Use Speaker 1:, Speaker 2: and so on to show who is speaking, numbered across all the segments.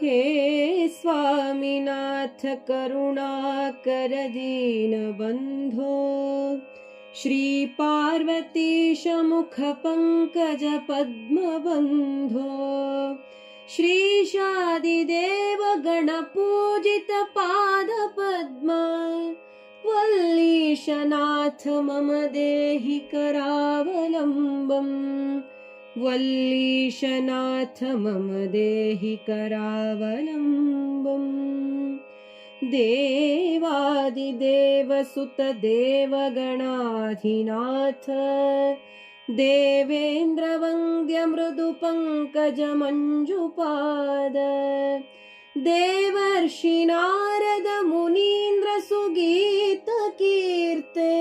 Speaker 1: हे स्वामिनाथ करुणाकर दीनबन्धो श्रीपार्वतीशमुखपङ्कज पद्मबन्धो श्रीशादिदेव गणपूजितपादपद्मा वल्लीशनाथ मम देहि करावलम्बम् वल्लीशनाथ मम देहि करावलम्बम्। देवादिदेवसुतदेवगणाधिनाथ देवेन्द्रवन्द्यमृदुपङ्कजमञ्जुपाद। देवर्षिनारदमुनीन्द्रसुगीतकीर्ते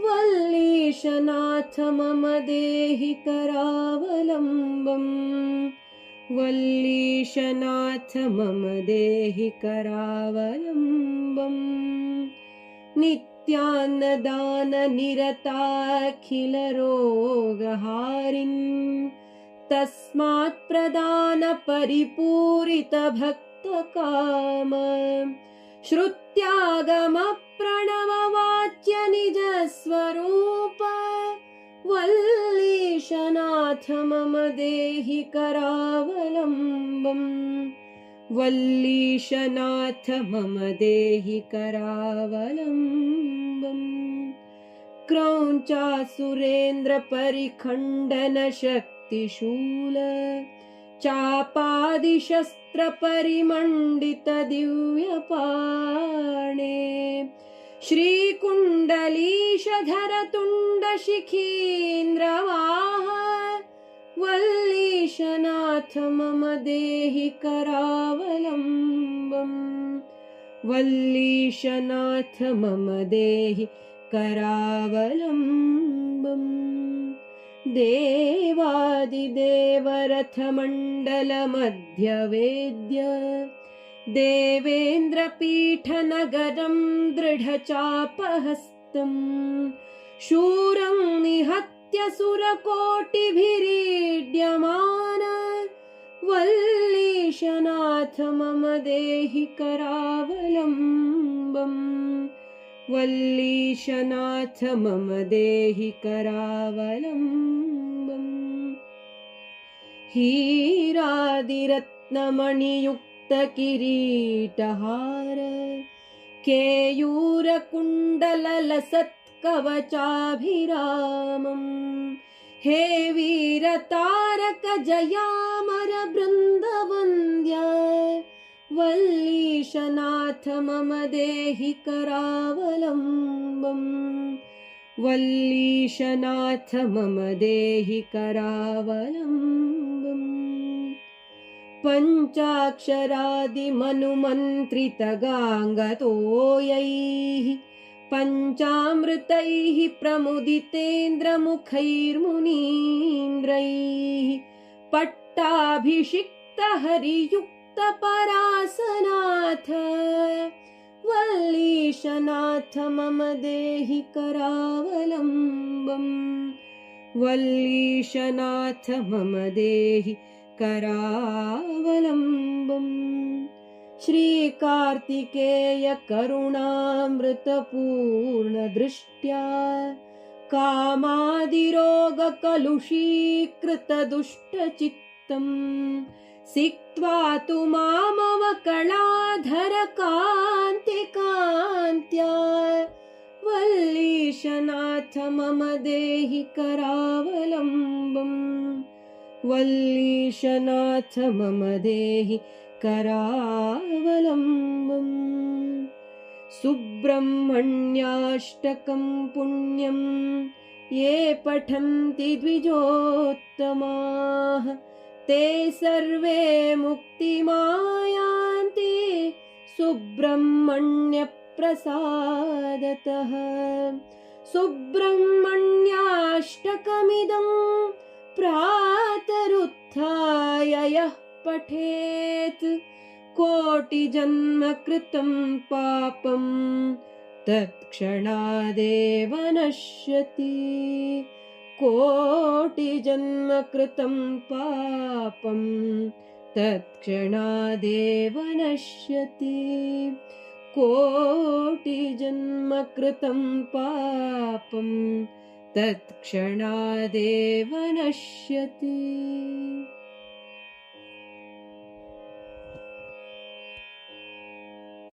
Speaker 1: वल्लीशनाथ मम देहि करावलम्बम्। वल्लीशनाथ मम देहि करावलम्बम्। नित्यान्नदाननिरताखिलरोगहारिन्। तस्मात् प्रदानपरिपूरितभक्तकाम। श्रुत्यागमप्रणववाच्य निजस्वरूप वल्लीशनाथ मम देहि करावलम्बम्। वल्लीशनाथ मम देहि करावलम्बम्। क्रौञ्चासुरेन्द्रपरिखण्डनशक्तिशूल। चापादिशस्त्रपरिमण्डितदिव्यपाणे श्रीकुण्डलीशधरतुण्डशिखीन्द्रवाह वल्लीशनाथ मम देहि करावलम्बम् वल्लीशनाथ मम देहि करावलम्बम् देवादिदेवरथमण्डलमध्यवेद्य देवेन्द्रपीठनगरं दृढचापहस्तम् शूरं निहत्य सुरकोटिभिरीड्यमान वल्लीशनाथ मम देहि करावलम्बम् वल्लीशनाथ मम देहि करावलम्बम् हीरादिरत्नमणियुक्तकिरीटहार केयूरकुण्डललसत्कवचाभिरामम् हे वीरतारक जयामर बृन्दवन्द्य वल्लीशनाथ मम देहि करावलम्बम् वल्लीशनाथ मम देहि करावलम्बम् पञ्चाक्षरादिमनुमन्त्रितगाङ्गतोयैः पञ्चामृतैः प्रमुदितेन्द्रमुखैर्मुनीन्द्रैः पट्टाभिषिक्तहरियुक्तपरासनाथ वल्लीशनाथ मम देहि करावलम्बम्। वल्लीशनाथ मम देहि करावलम्बम्। श्रीकार्तिकेय करुणामृतपूर्णदृष्ट्या कामादिरोगकलुषीकृतदुष्टचित्तम् सिक्त्वा तु मामवकलाधरकान्तिकान्त्या वल्लीशनाथ मम देहि करावलम्बम् वल्लीशनाथ मम देहि करावलम्बम्। सुब्रह्मण्याष्टकं पुण्यं ये पठन्ति द्विजोत्तमाः। ते सर्वे मुक्तिमायान्ति सुब्रह्मण्यप्रसादतः। सुब्रह्मण्याष्टकमिदं प्रातरुत्थाय यः पठेत्। कोटिजन्मकृतं पापं तत्क्षणादेव नश्यति कोटिजन्मकृतं पापं तत्क्षणादेव नश्यति कोटिजन्मकृतं पापं तत्क्षणादेव नश्यति